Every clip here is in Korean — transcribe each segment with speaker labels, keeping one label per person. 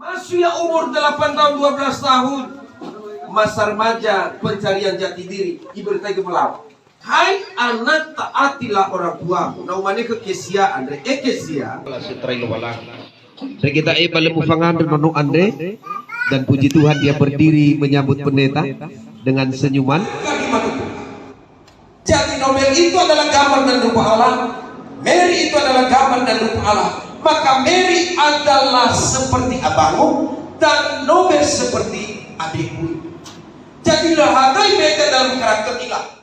Speaker 1: Masih ya umur 8 tahun 12 tahun. Masa remaja pencarian jati diri Diberitahu ke Hai anak taatilah orang tuamu. Na umane kekesia andre. Ekesia walang.
Speaker 2: Dan kita eh balik mufangan dengan nonong ande dan puji Tuhan dia berdiri menyambut pendeta dengan senyuman.
Speaker 1: Jati Nobel itu adalah gambar dan rupa Allah. Mary itu adalah gambar dan rupa Allah Maka Mary adalah seperti abangmu Dan Nobel seperti adikmu. Jadilah hargai mereka dalam karakter ilah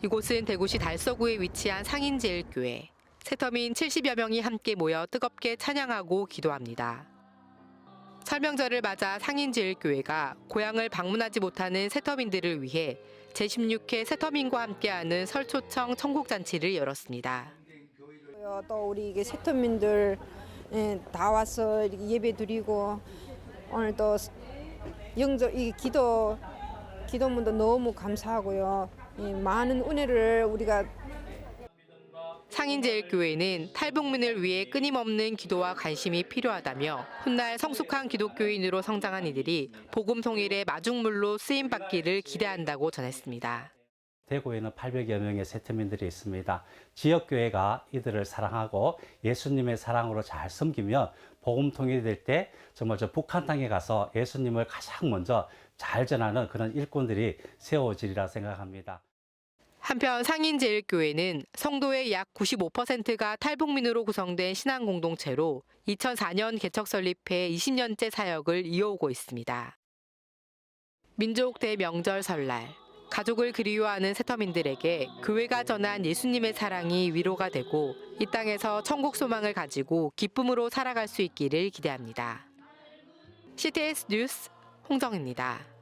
Speaker 3: 이곳은 대구시 달서구에 위치한 상인제일교회. 세터민 70여 명이 함께 모여 뜨겁게 찬양하고 기도합니다. 설명절을 맞아 상인제일교회가 고향을 방문하지 못하는 세터민들을 위해 제16회 세터민과 함께하는 설초청 천국잔치를 열었습니다.
Speaker 4: 어, 또 우리 이게 세터민들 예, 다 와서 이렇게 예배 드리고 오늘 또 영적 이 기도 기도문도 너무 감사하고요. 이 많은 은혜를 우리가
Speaker 3: 상인제일교회는 탈북민을 위해 끊임없는 기도와 관심이 필요하다며 훗날 성숙한 기독교인으로 성장한 이들이 복음 통일의 마중물로 쓰임 받기를 기대한다고 전했습니다.
Speaker 5: 대구에는 800여 명의 세트민들이 있습니다. 지역교회가 이들을 사랑하고 예수님의 사랑으로 잘 섬기면 복음 통일이 될 때 정말 저 북한 땅에 가서 예수님을 가장 먼저 잘 전하는 그런 일꾼들이 세워지리라 생각합니다.
Speaker 3: 한편 상인제일교회는 성도의 약 95%가 탈북민으로 구성된 신앙 공동체로 2004년 개척 설립해 20년째 사역을 이어오고 있습니다. 민족 대명절 설날 가족을 그리워하는 세터민들에게 교회가 전한 예수님의 사랑이 위로가 되고 이 땅에서 천국 소망을 가지고 기쁨으로 살아갈 수 있기를 기대합니다. CTS 뉴스 홍정입니다.